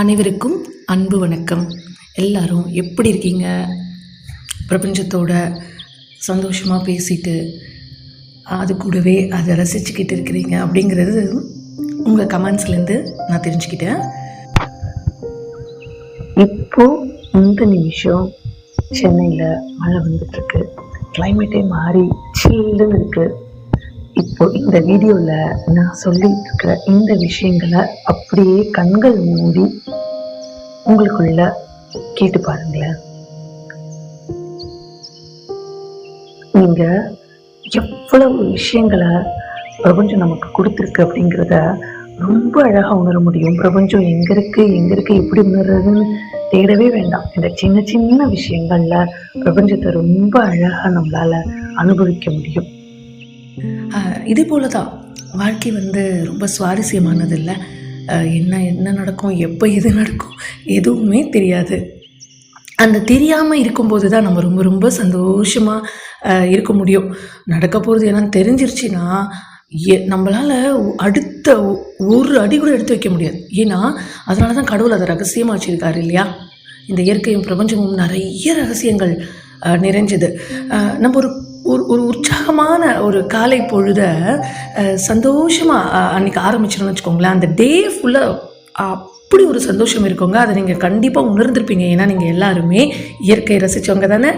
அனைவருக்கும் அன்பு வணக்கம். எல்லாரும் எப்படி இருக்கீங்க? பிரபஞ்சத்தோட சந்தோஷமாக பேசிட்டு அது கூடவே அதை ரசிச்சுக்கிட்டு இருக்கிறீங்க அப்படிங்கிறது உங்கள் கமெண்ட்ஸ்லேருந்து நான் தெரிஞ்சுக்கிட்டேன். இப்போ இந்த நிமிஷம் சென்னையில் மழை வந்துட்டுருக்கு கிளைமேட்டே மாறி சில்லுன்னு இருக்குது இப்போ இந்த வீடியோவில் நான் சொல்லிட்டு இருக்கிற இந்த விஷயங்களை அப்படியே கண்கள் மூடி உங்களுக்குள்ள கேட்டு பாருங்களேன். நீங்க எவ்வளவு விஷயங்களை பிரபஞ்சம் நமக்கு கொடுத்துருக்கு அப்படிங்கிறத ரொம்ப அழகா உணர முடியும். பிரபஞ்சம் எங்க இருக்கு எங்க இருக்கு எப்படி உணர்றதுன்னு தேடவே வேண்டாம். இந்த சின்ன சின்ன விஷயங்கள்ல பிரபஞ்சத்தை ரொம்ப அழகா நம்மளால அனுபவிக்க முடியும். இதே போல தான் வாழ்க்கை வந்து ரொம்ப சுவாரஸ்யமானது இல்லை என்ன என்ன நடக்கும் எப்போ எது நடக்கும் எதுவுமே தெரியாது. அந்த தெரியாமல் இருக்கும்போது தான் நம்ம ரொம்ப ரொம்ப சந்தோஷமாக இருக்க முடியும். நடக்க போகிறது என்னன்னு தெரிஞ்சிருச்சுன்னா ஏ நம்மளால் அடுத்த ஒரு அடி கூட எடுத்து வைக்க முடியாது. ஏன்னா அதனால தான் கடவுள் அதை ரகசியமாக வச்சுருக்காரு இல்லையா? இந்த இயற்கையும் பிரபஞ்சமும் நிறைய ரகசியங்கள் நிறைஞ்சது. நம்ம ஒரு ஒரு ஒரு உற்சாகமான ஒரு காலை பொழுத சந்தோஷமாக அன்றைக்கி ஆரம்பிச்சிடணும்னு வச்சுக்கோங்களேன். அந்த டே ஃபுல்லாக அப்படி ஒரு சந்தோஷம் இருக்குங்க. அதை நீங்கள் கண்டிப்பாக உணர்ந்திருப்பீங்க. ஏன்னா நீங்கள் எல்லாருமே இயற்கையை ரசித்தவங்க தானே?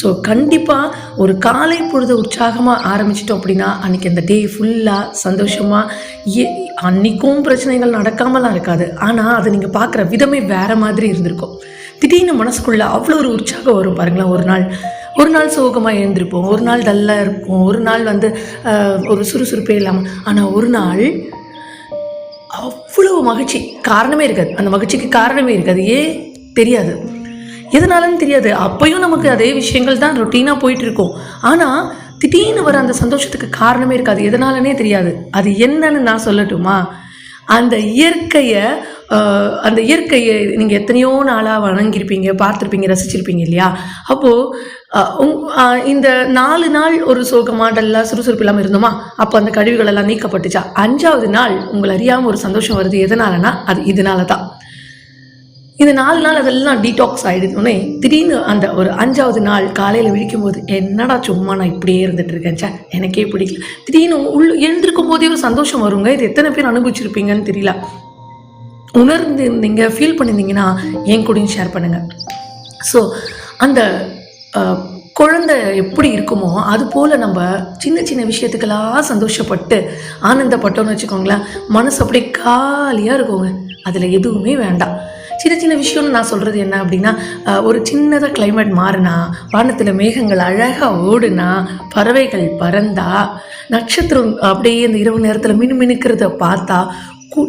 ஸோ கண்டிப்பாக ஒரு காலை பொழுது உற்சாகமாக ஆரம்பிச்சிட்டோம் அப்படின்னா அன்றைக்கி அந்த டே ஃபுல்லாக சந்தோஷமாக அன்றைக்கும் பிரச்சனைகள் நடக்காமலாம் இருக்காது. ஆனால் அதை நீங்கள் பார்க்குற விதமே வேறு மாதிரி இருந்திருக்கும். திடீர்னு மனசுக்குள்ளே அவ்வளோ ஒரு உற்சாகம் வரும் பாருங்களேன். ஒரு நாள் ஒரு நாள் சோகமாக எழுந்திருப்போம் ஒரு நாள் டல்லாக இருப்போம் ஒரு நாள் வந்து ஒரு சுறுசுறுப்பே இல்லாமல் ஆனால் ஒரு நாள் அவ்வளவு மகிழ்ச்சி. காரணமே இருக்காது. அந்த மகிழ்ச்சிக்கு காரணமே இருக்காது. ஏன் தெரியாது. எதனாலன்னு தெரியாது. அப்பையும் நமக்கு அதே விஷயங்கள் தான் ரொட்டீனாக போயிட்டு இருக்கும். ஆனால் திடீர்னு வர அந்த சந்தோஷத்துக்கு காரணமே இருக்காது. எதனாலனே தெரியாது. அது என்னன்னு நான் சொல்லட்டுமா? அந்த இயற்கையை அந்த இயற்கையை நீங்கள் எத்தனையோ நாளாக வணங்கியிருப்பீங்க பார்த்துருப்பீங்க ரசிச்சிருப்பீங்க இல்லையா? அப்போது இந்த நாலு நாள் ஒரு சோகமா டல்லா சுறுசுறுப்பு இல்லாமல் இருந்தோமா? அப்போ அந்த கழிவுகள் எல்லாம் நீக்கப்பட்டுச்சா? அஞ்சாவது நாள் உங்களை அறியாமல் ஒரு சந்தோஷம் வருது எதனாலனா அது இதனால தான் இந்த நாலு நாள் அதெல்லாம் டீடாக்ஸ் ஆகிடுனே திடீர்னு அந்த ஒரு அஞ்சாவது நாள் காலையில் விழிக்கும் போது என்னடா சும்மா நான் இப்படியே இருந்துட்டு இருக்கேன் எனக்கே பிடிக்கல. திடீர்னு உள்ள எழுந்திருக்கும் போதே ஒரு சந்தோஷம் வருங்க. இது எத்தனை பேர் அனுபவிச்சிருப்பீங்கன்னு தெரியல. உணர்ந்து இருந்தீங்க ஃபீல் பண்ணியிருந்தீங்கன்னா என் கூடயும் ஷேர் பண்ணுங்கள் ஸோ அந்த குழந்தை எப்படி இருக்குமோ அது போல் நம்ம சின்ன சின்ன விஷயத்துக்கெல்லாம் சந்தோஷப்பட்டு ஆனந்தப்பட்டோம்னு வச்சுக்கோங்களேன் மனசு அப்படியே காலியாக இருக்குங்க. அதில் எதுவுமே வேண்டாம். சின்ன சின்ன விஷயம்னு நான் சொல்கிறது என்ன அப்படின்னா ஒரு சின்னதாக கிளைமேட் மாறினா வானத்தில் மேகங்கள் அழகாக ஓடுனா பறவைகள் பறந்தா நட்சத்திரம் அப்படியே இந்த இரவு நேரத்தில் மினு மினுக்கிறத பார்த்தா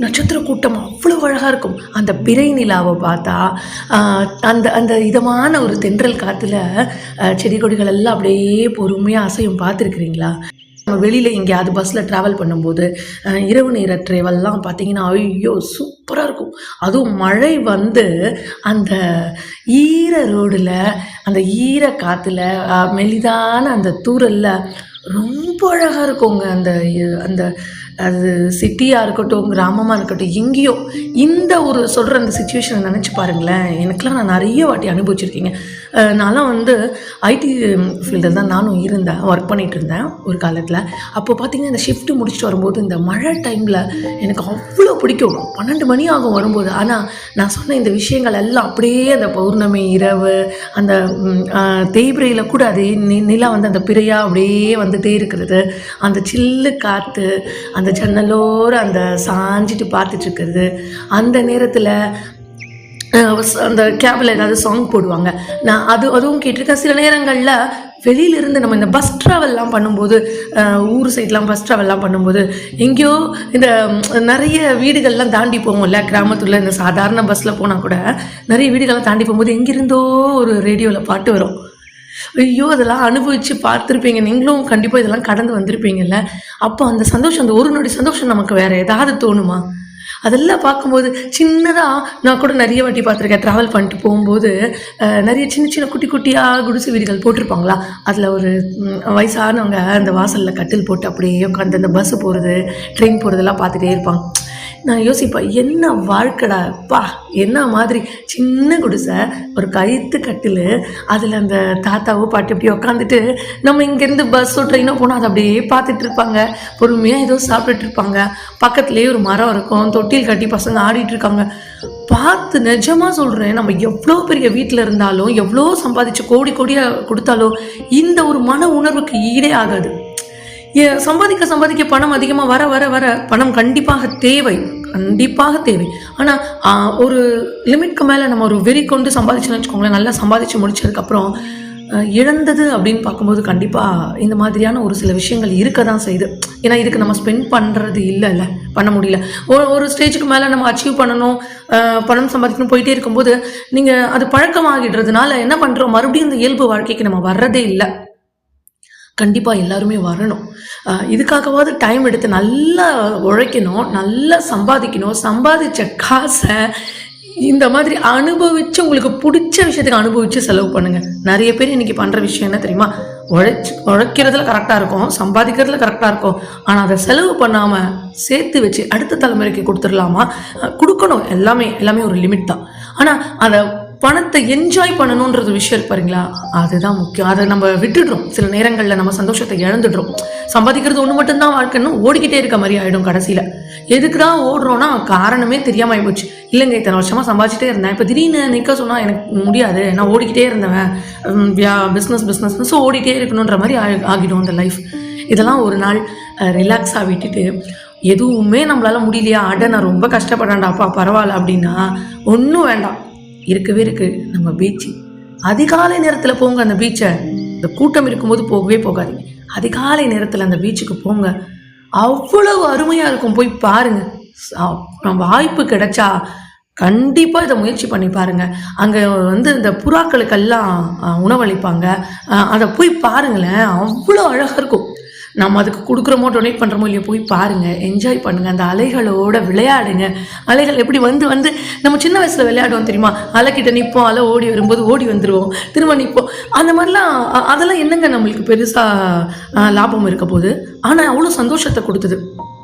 நட்சத்திர கூட்டம் அவ்வளோ அழகாக இருக்கும். அந்த பிறை நிலாவை பார்த்தா அந்த அந்த இதமான ஒரு தென்றல் காற்றுல செடி கொடிகள் எல்லாம் அப்படியே பொறுமையாக அசையும். பார்த்துருக்குறீங்களா? நம்ம வெளியில் எங்கேயாவது பஸ்ஸில் ட்ராவல் பண்ணும்போது இரவு நேர ட்ராவல்லாம் பார்த்தீங்கன்னா ஐயோ சூப்பராக இருக்கும். அதுவும் மழை வந்து அந்த ஈர ரோடில் அந்த ஈர காற்றுல மெலிதான அந்த தூரல்ல ரொம்ப அழகாக இருக்குங்க. அந்த அந்த அது சிட்டியாக இருக்கட்டும் கிராமமாக இருக்கட்டும் எங்கேயோ இந்த ஒரு சொல்கிற அந்த சுச்சுவேஷனை நினச்சி பாருங்களேன். எனக்கெலாம் நான் நிறைய வாட்டி அனுபவிச்சிருக்கீங்க. நான்லாம் வந்து ஐடி ஃபீல்டில் தான் நானும் இருந்தேன் ஒர்க் பண்ணிகிட்டு இருந்தேன் ஒரு காலத்தில். அப்போ பார்த்தீங்கன்னா இந்த ஷிஃப்ட் முடிச்சுட்டு வரும்போது இந்த மழை டைமில் எனக்கு அவ்வளோ பிடிக்கும். பன்னெண்டு மணி ஆகும் வரும்போது. ஆனால் நான் சொன்ன இந்த விஷயங்கள் எல்லாம் அப்படியே அந்த பௌர்ணமி இரவு அந்த தேய்பிரையில் கூட அதே நி நிலா வந்து அந்த பிறையாக அப்படியே வந்துகிட்டே இருக்கிறது. அந்த சில்லு காற்று அந்த அந்த ஜன்னலோரம் அந்த சாஞ்சிட்டு பார்த்துட்டு இருக்கிறது அந்த நேரத்தில் அந்த கேபில் ஏதாவது சாங் போடுவாங்க. நான் அது அதுவும் கேட்டிருக்கேன். சில நேரங்களில் வெளியிலிருந்து நம்ம இந்த பஸ் ட்ராவல்லாம் பண்ணும்போது ஊர் சைட்லாம் பஸ் ட்ராவல்லாம் பண்ணும்போது எங்கேயோ இந்த நிறைய வீடுகள்லாம் தாண்டி போவோம்ல கிராமத்தில் இந்த சாதாரண பஸ்ஸில் போனால் கூட நிறைய வீடுகள்லாம் தாண்டி போகும்போது எங்கிருந்தோ ஒரு ரேடியோவில் பாட்டு வரும். ஐயோ அதெல்லாம் அனுபவித்து பார்த்துருப்பீங்க. நீங்களும் கண்டிப்பாக இதெல்லாம் கடந்து வந்திருப்பீங்கல்ல. அப்போ அந்த சந்தோஷம் அந்த ஒரு நொடி சந்தோஷம் நமக்கு வேறு ஏதாவது தோணுமா? அதெல்லாம் பார்க்கும்போது சின்னதாக நான் கூட நிறைய வாட்டி பார்த்துருக்கேன். ட்ராவல் பண்ணிட்டு போகும்போது நிறைய சின்ன சின்ன குட்டி குட்டியாக குடிசை வீடுகள் போட்டிருப்பாங்களா? அதில் ஒரு வயசானவங்க அந்த வாசலில் கட்டில் போட்டு அப்படியே உட்காந்து அந்த பஸ்ஸு போகிறது ட்ரெயின் போகிறதெல்லாம் பார்த்துட்டே இருப்பாங்க. நான் யோசிப்பேன் என்ன வாழ்க்கடா பா என்ன மாதிரி சின்ன குடிசை ஒரு கயிற்று கட்டில் அதில் அந்த தாத்தாவோ பாட்டி அப்படி உட்காந்துட்டு நம்ம இங்கேருந்து பஸ்ஸோ ட்ரெயினோ போனால் அதை அப்படியே பார்த்துட்டு இருப்பாங்க. பொறுமையாக ஏதோ சாப்பிட்டுட்டு இருப்பாங்க. பக்கத்துலேயே ஒரு மரம் இருக்கும் தொட்டில் கட்டி பசங்க ஆடிட்டு இருக்காங்க. பார்த்து நிஜமாக சொல்கிறேன் நம்ம எவ்வளோ பெரிய வீட்டில் இருந்தாலும் எவ்வளோ சம்பாதிச்சு கோடி கோடியாக கொடுத்தாலும் இந்த ஒரு மன உணர்வுக்கு ஈடே ஆகாது. சம்பாதிக்க சம்பாதிக்க பணம் அதிகமாக வர வர வர பணம் கண்டிப்பாக தேவை. கண்டிப்பாக தேவை. ஆனால் ஒரு லிமிட்க்கு மேலே நம்ம ஒரு வெறி கொண்டு சம்பாதிச்சுன்னு வச்சுக்கோங்களேன் நல்லா சம்பாதிச்சு முடிச்சதுக்கப்புறம் இழந்தது அப்படின்னு பார்க்கும்போது கண்டிப்பாக இந்த மாதிரியான ஒரு சில விஷயங்கள் இருக்க தான் செய்யுது. ஏன்னா இதுக்கு நம்ம ஸ்பெண்ட் பண்ணுறது இல்லைல்ல பண்ண முடியல. ஒரு ஒரு ஸ்டேஜுக்கு மேலே நம்ம அச்சீவ் பண்ணணும் பணம் சம்பாதிக்கணும் போயிட்டே இருக்கும்போது நீங்கள் அது பழக்கமாகிடுறதுனால என்ன பண்ணுறோம் மறுபடியும் இந்த இயல்பு வாழ்க்கைக்கு நம்ம வர்றதே இல்லை. கண்டிப்பாக எல்லாருமே வரணும். இதுக்காகவாவது டைம் எடுத்து நல்லா உழைக்கணும் நல்லா சம்பாதிக்கணும். சம்பாதிச்ச காசை இந்த மாதிரி அனுபவித்து உங்களுக்கு பிடிச்ச விஷயத்துக்கு அனுபவித்து செலவு பண்ணுங்கள் நிறைய பேர் இன்றைக்கி பண்ணுற விஷயம் என்ன தெரியுமா? உழைச்சி உழைக்கிறதுல கரெக்டாக இருக்கும் சம்பாதிக்கிறதுல கரெக்டாக இருக்கும். ஆனால் அதை செலவு பண்ணாமல் சேர்த்து வச்சு அடுத்த தலைமுறைக்கு கொடுத்துடலாமா? கொடுக்கணும். எல்லாமே எல்லாமே ஒரு லிமிட் தான். ஆனால் அதை பணத்தை என்ஜாய் பண்ணணுன்றது விஷயம் பாருங்களா? அதுதான் முக்கியம். அதை நம்ம விட்டுடுறோம். சில நேரங்களில் நம்ம சந்தோஷத்தை இழந்துடுறோம். சம்பாதிக்கிறது ஒன்று மட்டும்தான் வாழ்க்கைன்னு ஓடிக்கிட்டே இருக்க மாதிரி ஆகிடும் கடைசியில். எதுக்கு தான் ஓடுறோன்னா காரணமே தெரியாமல் ஆயிப்போச்சு. இல்லைங்க இத்தனை வருஷமாக சம்பாதிச்சிட்டே இருந்தேன். இப்போ திடீர்னு நிற்க சொன்னால் எனக்கு முடியாது. நான் ஓடிக்கிட்டே இருந்தவன். பிஸ்னஸ் பிஸ்னஸ் ஸோ ஓடிட்டே இருக்கணுன்ற மாதிரி ஆகி- ஆகிடும் அந்த லைஃப் இதெல்லாம் ஒரு நாள் ரிலாக்ஸாக விட்டுட்டு எதுவுமே நம்மளால் முடியலையா? அட நான் ரொம்ப கஷ்டப்படுறேன்டாப்பா பரவாயில்ல அப்படின்னா ஒன்றும் வேண்டாம். இருக்கவே இருக்கு. நம்ம பீச்சு அதிகாலை நேரத்தில் போங்க அந்த பீச்சை இந்த கூட்டம் இருக்கும்போது போகவே போகாதீங்க. அதிகாலை நேரத்தில் அந்த பீச்சுக்கு போங்க. அவ்வளவு அருமையாக இருக்கும். போய் பாருங்க. வாய்ப்பு கிடைச்சா கண்டிப்பாக இதை முயற்சி பண்ணி பாருங்கள் அங்கே வந்து இந்த புறாக்களுக்கெல்லாம் உணவளிப்பாங்க. அதை போய் பாருங்களேன். அவ்வளோ அழகாக இருக்கும். நம்ம அதுக்கு கொடுக்குறோமோ டொனேட் பண்ணுறோமோ இல்லையோ போய் பாருங்கள் என்ஜாய் பண்ணுங்கள் அந்த அலைகளோட விளையாடுங்க. அலைகள் எப்படி வந்து வந்து நம்ம சின்ன வயசில் விளையாடுவோம் தெரியுமா? அலைக்கிட்ட நிற்போம் அலை ஓடி வரும்போது ஓடி வந்துடுவோம் திரும்ப நிற்போம் அந்த மாதிரிலாம் அதெல்லாம் என்னங்க நம்மளுக்கு பெருசாக லாபம் இருக்க போகுது? ஆனால் அவ்வளோ சந்தோஷத்தை கொடுத்தது.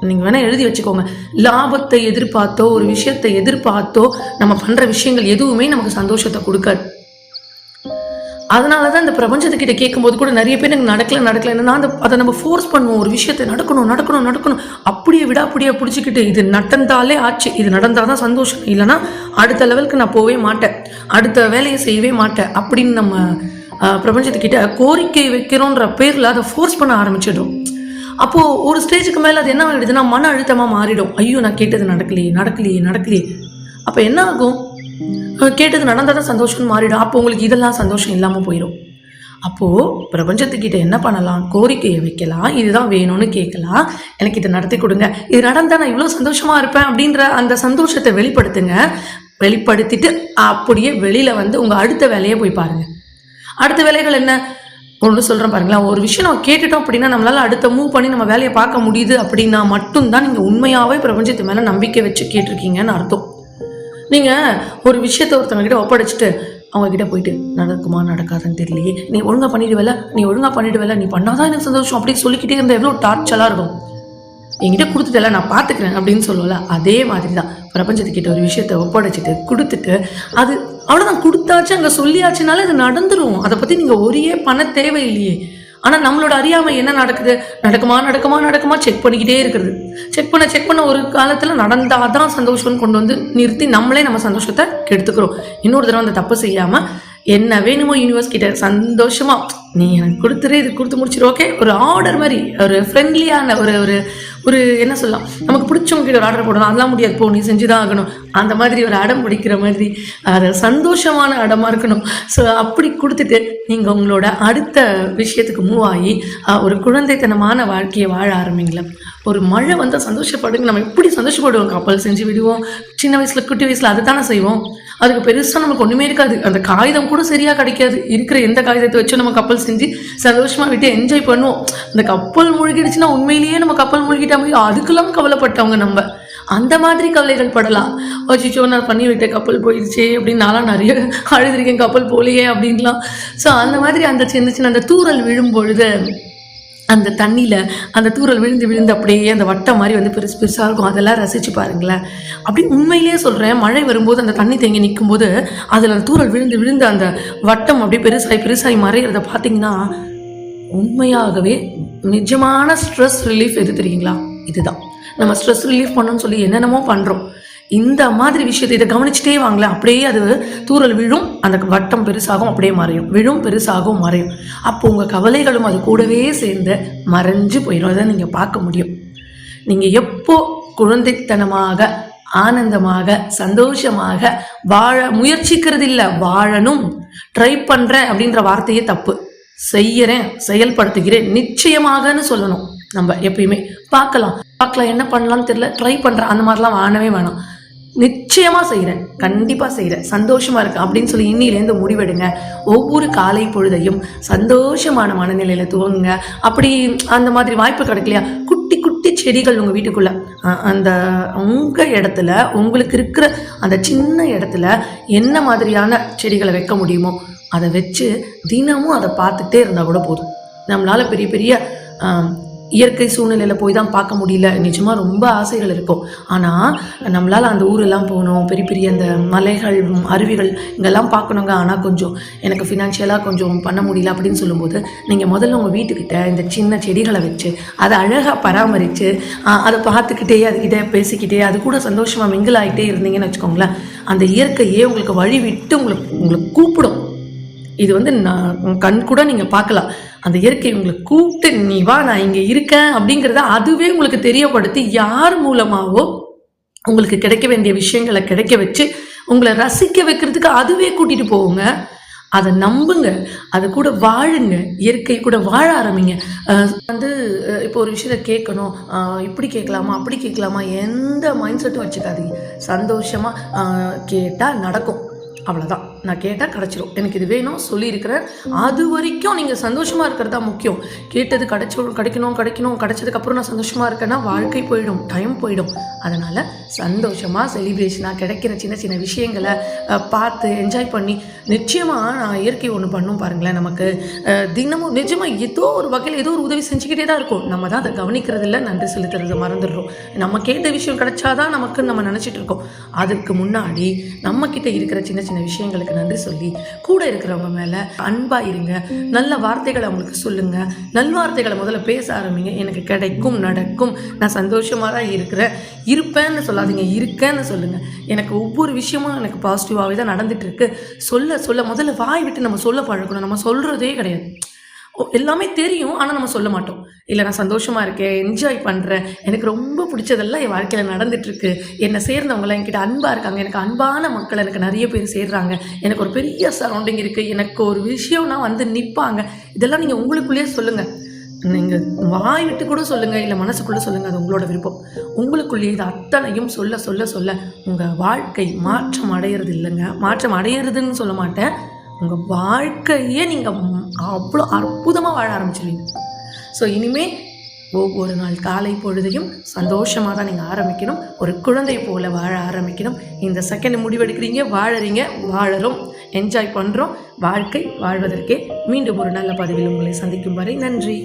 நீங்கள் வேணால் எழுதி வச்சுக்கோங்க. லாபத்தை எதிர்பார்த்தோ ஒரு விஷயத்தை எதிர்பார்த்தோ நம்ம பண்ணுற விஷயங்கள் எதுவுமே நமக்கு சந்தோஷத்தை கொடுக்காது. அதனால தான் இந்த பிரபஞ்சத்துக்கிட்ட கேட்கும்போது கூட நிறைய பேர் எனக்கு நடக்கல நடக்கல. என்னன்னா அந்த அதை நம்ம ஃபோர்ஸ் பண்ணுவோம். ஒரு விஷயத்தை நடக்கணும் நடக்கணும் நடக்கணும். அப்படியே விடாப்படியாக பிடிச்சிக்கிட்டு இது நடந்தாலே ஆச்சு. இது நடந்தால் தான் சந்தோஷம். இல்லைன்னா அடுத்த லெவலுக்கு நான் போகவே மாட்டேன். அடுத்த வேலையை செய்யவே மாட்டேன். அப்படின்னு நம்ம பிரபஞ்சத்துக்கிட்ட கோரிக்கை வைக்கிறோன்ற பேரில் அதை ஃபோர்ஸ் பண்ண ஆரம்பிச்சிடும். அப்போது ஒரு ஸ்டேஜுக்கு மேலே அது என்ன ஆகிடுதுன்னா மன அழுத்தமாக மாறிடும். ஐயோ நான் கேட்டது நடக்கலையே நடக்கலையே நடக்கலையே. அப்போ என்ன ஆகும்? கேட்டது நடந்தால் தான் சந்தோஷம்னு மாறிடும். அப்போ உங்களுக்கு இதெல்லாம் சந்தோஷம் இல்லாமல் போயிடும் அப்போது பிரபஞ்சத்துக்கிட்ட என்ன பண்ணலாம்? கோரிக்கையை வைக்கலாம். இதுதான் வேணும்னு கேட்கலாம். எனக்கு இதை நடத்தி கொடுங்க. இது நடந்தால் நான் இவ்வளோ சந்தோஷமாக இருப்பேன் அப்படின்ற அந்த சந்தோஷத்தை வெளிப்படுத்துங்க. வெளிப்படுத்திட்டு அப்படியே வெளியில் வந்து உங்கள் அடுத்த வேலையை போய் பாருங்கள் அடுத்த வேலைகள் என்ன? ஒன்று சொல்கிறேன் பாருங்களேன் ஒரு விஷயம் நம்ம கேட்டுட்டோம் அப்படின்னா நம்மளால் அடுத்த மூவ் பண்ணி நம்ம வேலையை பார்க்க முடியுது அப்படின்னா மட்டும்தான் நீங்கள் உண்மையாகவே பிரபஞ்சத்து மேலே நம்பிக்கை வச்சு கேட்டிருக்கீங்கன்னு அர்த்தம். நீங்கள் ஒரு விஷயத்த ஒருத்தவங்க கிட்ட ஒப்படைச்சிட்டு அவங்க கிட்ட போயிட்டு நடக்குமா நடக்காதுன்னு தெரியலையே. நீ ஒழுங்கா பண்ணிடுவேல நீ ஒழுங்கா பண்ணிடுவேல நீ பண்ணாதான் எனக்கு சந்தோஷம். அப்படி சொல்லிக்கிட்டே இருந்தால் எவ்வளோ டார்ச்சலாக இருக்கும். என்கிட்ட கொடுத்துட்டல நான் பார்த்துக்கிறேன் அப்படின்னு சொல்லுவல அதே மாதிரி தான் பிரபஞ்சத்துக்கிட்ட ஒரு விஷயத்த ஒப்படைச்சிட்டு கொடுத்துட்டு அது அவ்வளோதான் கொடுத்தாச்சு அங்கே சொல்லியாச்சுனால அது நடந்துடும் அதை பற்றி நீங்கள் ஒரே பண்ண தேவையில்லையே. ஆனால் நம்மளோட அறியாமை என்ன நடக்குது? நடக்குமா நடக்குமா நடக்குமா? செக் பண்ணிக்கிட்டே இருக்கிறது. செக் பண்ண செக் பண்ண ஒரு காலத்தில் நடந்தால் தான் சந்தோஷம்னு கொண்டு வந்து நிறுத்தி நம்மளே நம்ம சந்தோஷத்தை கெடுத்துக்கிறோம். இன்னொரு தடவை அந்த தப்பு செய்யாமல் என்ன வேணுமோ யூனிவர்ஸ் கிட்ட சந்தோஷமா நீ எனக்கு கொடுத்துரு இது கொடுத்து முடிச்சிரு ஓகே ஒரு ஆர்டர் மாதிரி ஒரு ஃப்ரெண்ட்லியான ஒரு ஒரு ஒரு என்ன சொல்லலாம் நமக்கு பிடிச்சவங்க கிட்ட ஒரு ஆர்டர் போடணும் அதெல்லாம் முடியாது. போ நீ செஞ்சு தான் ஆகணும் அந்த மாதிரி ஒரு அடம் பிடிக்கிற மாதிரி அது சந்தோஷமான அடமாக இருக்கணும். ஸோ அப்படி கொடுத்துட்டு நீங்கள் உங்களோட அடுத்த விஷயத்துக்கு மூவ் ஆகி ஒரு குழந்தைத்தனமான வாழ்க்கையை வாழ ஆரம்பிங்களேன். ஒரு மழை வந்தால் சந்தோஷப்படுங்க. நம்ம எப்படி சந்தோஷப்படுவோம்? கப்பல் செஞ்சு விடுவோம். சின்ன வயசில் குட்டி வயசில் அதை தானே செய்வோம். அதுக்கு பெருசாக நமக்கு ஒன்றுமே இருக்காது. அந்த காகிதம் கூட சரியாக கிடைக்காது. இருக்கிற எந்த காகிதத்தை வச்சும் நம்ம கப்பல் செஞ்சு சந்தோஷமாக விட்டு என்ஜாய் பண்ணுவோம். அந்த கப்பல் மூழ்கிடுச்சுன்னா உண்மையிலேயே நம்ம கப்பல் மூழ்கிட்டா முடியும் அதுக்கெல்லாம் கவலைப்பட்டவங்க நம்ம. அந்த மாதிரி கவலைகள் படலாம். அச்சிச்சோ நான் பண்ணி விட்டேன் கப்பல் போயிடுச்சே அப்படின்னு நான்லாம் நிறைய அழுதுருக்கேன். கப்பல் போலையே அப்படின்லாம். ஸோ அந்த மாதிரி அந்த சின்ன சின்ன அந்த தூறல் விழும் பொழுது அந்த தண்ணியில் அந்த தூறல் விழுந்து விழுந்து அப்படியே அந்த வட்டம் மாதிரி வந்து பெருசு பெருசாக இருக்கும். அதெல்லாம் ரசித்து பாருங்களேன். அப்படி உண்மையிலேயே சொல்கிறேன் மழை வரும்போது அந்த தண்ணி தேங்கி நிற்கும்போது அதில் அந்த தூறல் விழுந்து விழுந்து அந்த வட்டம் அப்படியே பெருசாகி பெருசாகி மறையிறத பார்த்தீங்கன்னா உண்மையாகவே நிஜமான ஸ்ட்ரெஸ் ரிலீஃப் எது தெரியுங்களா? இதுதான். நம்ம ஸ்ட்ரெஸ் ரிலீஃப் பண்ணணும்னு சொல்லி என்னென்னமோ பண்ணுறோம் இந்த மாதிரி விஷயத்தை இதை கவனிச்சுட்டே வாங்களேன் அப்படியே அது தூறல் விழும் அந்த வட்டம் பெருசாகும் அப்படியே மறையும். விழும் பெருசாகவும் மறையும். அப்போ உங்கள் கவலைகளும் அது கூடவே சேர்ந்து மறைஞ்சு போயிடும். அதை நீங்கள் பார்க்க முடியும். நீங்கள் எப்போ குழந்தைத்தனமாக ஆனந்தமாக சந்தோஷமாக வாழ முயற்சிக்கிறது இல்லை வாழணும் ட்ரை பண்ணுறேன் அப்படின்ற வார்த்தையே தப்பு. செய்யறேன் செயல்படுத்துகிறேன் நிச்சயமாகன்னு சொல்லணும். நம்ம எப்பயுமே பார்க்கலாம். பார்க்கலாம் என்ன பண்ணலாம்னு தெரியல. ட்ரை பண்ணுறேன் அந்த மாதிரிலாம் வாணவே வேணாம். நிச்சயமாக செய்கிறேன் கண்டிப்பாக செய்கிறேன் சந்தோஷமாக இருக்கு. அப்படின்னு சொல்லி இன்னிலேருந்து முடிவெடுங்க. ஒவ்வொரு காலை பொழுதையும் சந்தோஷமான மனநிலையில் துவங்குங்க. அப்படி அந்த மாதிரி வாய்ப்பு கிடைக்கலையா? குட்டி குட்டி செடிகள் உங்கள் வீட்டுக்குள்ளே. அந்த உங்கள் இடத்துல உங்களுக்கு இருக்கிற அந்த சின்ன இடத்துல என்ன மாதிரியான செடிகளை வைக்க முடியுமோ அதை வச்சு தினமும் அதை பார்த்துட்டே இருந்தால் கூட போதும். நம்மளால் பெரிய பெரிய இயற்கை சூழ்நிலையில் போய் தான் பார்க்க முடியல. நிஜமாக ரொம்ப ஆசைகள் இருக்கும். ஆனால் நம்மளால் அந்த ஊரெல்லாம் போகணும். பெரிய பெரிய அந்த மலைகள் அருவிகள் இங்கெல்லாம் பார்க்கணுங்க. ஆனால் கொஞ்சம் எனக்கு ஃபினான்ஷியலாக கொஞ்சம் பண்ண முடியல அப்படின்னு சொல்லும்போது நீங்கள் முதல்ல உங்கள் வீட்டுக்கிட்ட இந்த சின்ன செடிகளை வச்சு அதை அழகாக பராமரித்து அதை பார்த்துக்கிட்டே அதுக்கிட்ட பேசிக்கிட்டே அது கூட சந்தோஷமாக மிங்கிள் ஆகிட்டே இருந்தீங்கன்னு வச்சுக்கோங்களேன். அந்த இயற்கையே உங்களுக்கு வழி விட்டு உங்களுக்கு உங்களுக்கு கூப்பிடும். இது வந்து நான் கண் கூட நீங்கள் பார்க்கலாம். அந்த இயற்கை உங்களை கூப்பிட்டு நீ வா நான் இங்கே இருக்கேன் அப்படிங்கிறத அதுவே உங்களுக்கு தெரியப்படுத்தி யார் மூலமாகவோ உங்களுக்கு கிடைக்க வேண்டிய விஷயங்களை கிடைக்க வச்சு உங்களை ரசிக்க வைக்கிறதுக்கு அதுவே கூட்டிட்டு போவோங்க அதை நம்புங்க. அது கூட வாழுங்க. இயற்கை கூட வாழ ஆரம்பிங்க. வந்து இப்போ ஒரு விஷயத்த கேட்கணும். இப்படி கேட்கலாமா? அப்படி கேட்கலாமா? எந்த மைண்ட் செட்டும் வச்சுக்காதீங்க. சந்தோஷமாக கேட்டால் நடக்கும். அவ்வளோதான் நான் கேட்டால் கிடச்சிரும். எனக்கு இது வேணும் சொல்லியிருக்கிறேன் அது வரைக்கும் நீங்கள் சந்தோஷமாக இருக்கிறது தான் முக்கியம். கேட்டது கிடச்சி கிடைக்கணும் கிடைக்கணும் கிடைச்சதுக்கப்புறம் நான் சந்தோஷமாக இருக்கேன்னா வாழ்க்கை போயிடும் டைம் போயிடும். அதனால் சந்தோஷமாக செலிப்ரேஷனாக கிடைக்கிற சின்ன சின்ன விஷயங்களை பார்த்து என்ஜாய் பண்ணி நிச்சயமாக நான் இயற்கை ஒன்று பண்ணும் பாருங்களேன் நமக்கு. தினமும் நிஜமாக ஏதோ ஒரு வகையில் ஏதோ ஒரு உதவி செஞ்சுக்கிட்டே தான் இருக்கும். நம்ம தான் அதை கவனிக்கிறது இல்லை நன்றி செலுத்துறது மறந்துடுறோம். நம்ம கேட்ட விஷயம் கிடைச்சாதான் நமக்கு நம்ம நினச்சிட்டு இருக்கோம். அதுக்கு முன்னாடி நம்மக்கிட்ட இருக்கிற சின்ன சின்ன விஷயங்களுக்கு நன்றி சொல்லி கூட இருக்கிறவங்க மேலே அன்பாக இருங்க. நல்ல வார்த்தைகளை அவங்களுக்கு சொல்லுங்க. நல்வார்த்தைகளை முதல்ல பேச ஆரம்பிங்க. எனக்கு கிடைக்கும் நடக்கும். நான் சந்தோஷமாக தான் இருக்கிறேன். இருப்பேன்னு சொல்லாதீங்க. இருக்கேன்னு சொல்லுங்க. எனக்கு ஒவ்வொரு விஷயமும் எனக்கு பாசிட்டிவாகவே தான் நடந்துகிட்ருக்கு இருக்கு. சொல்ல சொல்ல முதல்ல வாய் விட்டு நம்ம சொல்ல பழக்கணும் நம்ம சொல்கிறதே கிடையாது. எல்லாமே தெரியும் ஆனால் நம்ம சொல்ல மாட்டோம். இல்லை நான் சந்தோஷமாக இருக்கேன் என்ஜாய் பண்ணுறேன் எனக்கு ரொம்ப பிடிச்சதெல்லாம் என் வாழ்க்கையில் நடந்துட்டுருக்கு. என்னை சேர்ந்தவங்களாம் என்கிட்ட அன்பாக இருக்காங்க. எனக்கு அன்பான மக்கள் எனக்கு நிறைய பேர் சேர்றாங்க. எனக்கு ஒரு பெரிய சரௌண்டிங் இருக்குது எனக்கு ஒரு விஷயம்னா வந்து நிற்பாங்க இதெல்லாம் நீங்கள் உங்களுக்குள்ளேயே சொல்லுங்கள் நீங்கள் வாய் விட்டு கூட சொல்லுங்கள் இல்லை மனசுக்குள்ளே சொல்லுங்கள் அது உங்களோட விருப்பம். உங்களுக்குள்ளேயே இது அத்தனையும் சொல்ல சொல்ல சொல்ல உங்கள் வாழ்க்கை மாற்றம் அடையிறது இல்லைங்க. மாற்றம் அடையிறதுன்னு சொல்ல மாட்டேன். உங்கள் வாழ்க்கையே நீங்கள் அவ்வளோ அற்புதமாக வாழ ஆரம்பிச்சிருவீங்க. ஸோ இனிமேல் ஒவ்வொரு நாள் காலை பொழுதையும் சந்தோஷமாக தான் நீங்கள் ஆரம்பிக்கணும். ஒரு குழந்தை போல் வாழ ஆரம்பிக்கணும். இந்த செகண்ட் முடிவெடுக்கிறீங்க வாழறீங்க வாழறோம். என்ஜாய் பண்ணுறோம் வாழ்க்கை வாழ்வதற்கே மீண்டும் ஒரு நல்ல பதிவில் உங்களை சந்திக்கும் வரை நன்றி.